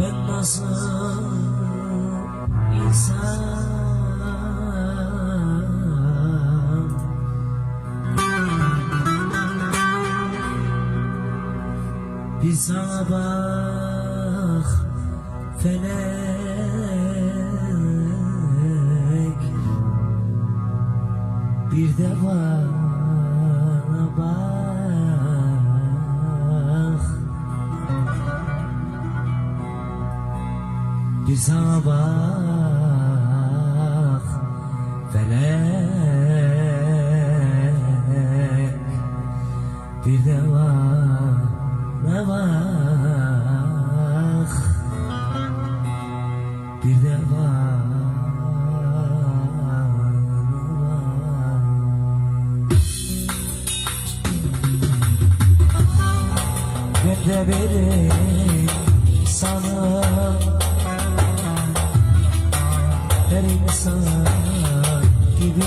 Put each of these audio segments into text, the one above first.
Ben nasıl insan? Bir sana bak felek. Bir de bana bak Bak felek. Bir de bana bak Bir de bak Ben de bir insanım Her insan gibi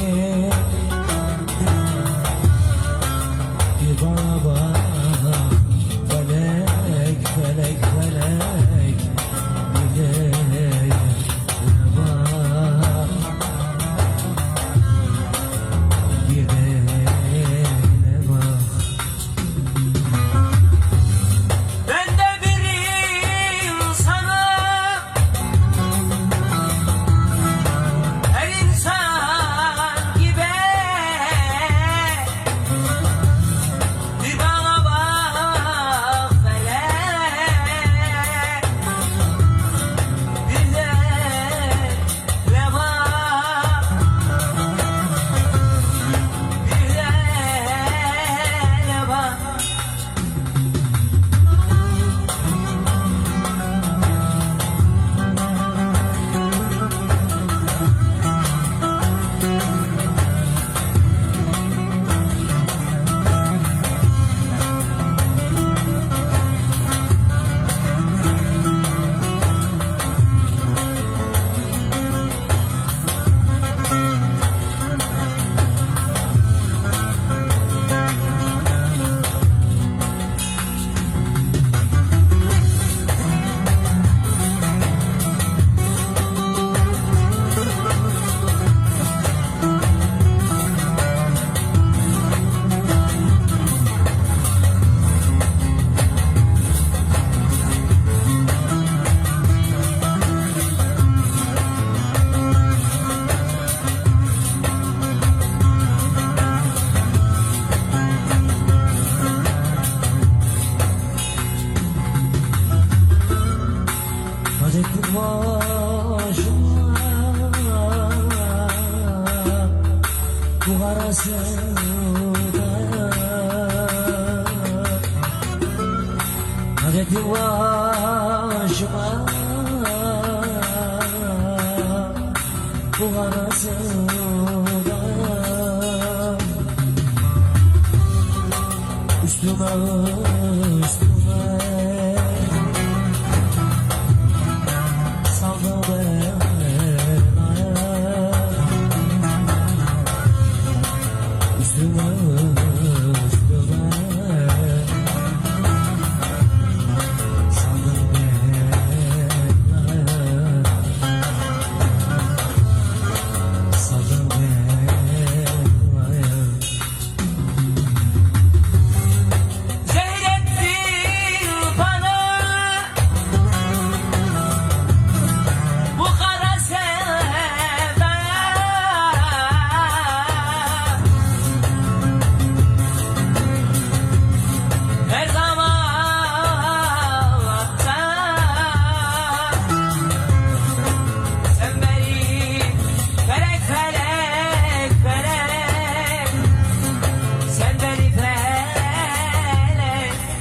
Başıma Bu kara başıma Bu kara sevdaya Üstüme üstüme world.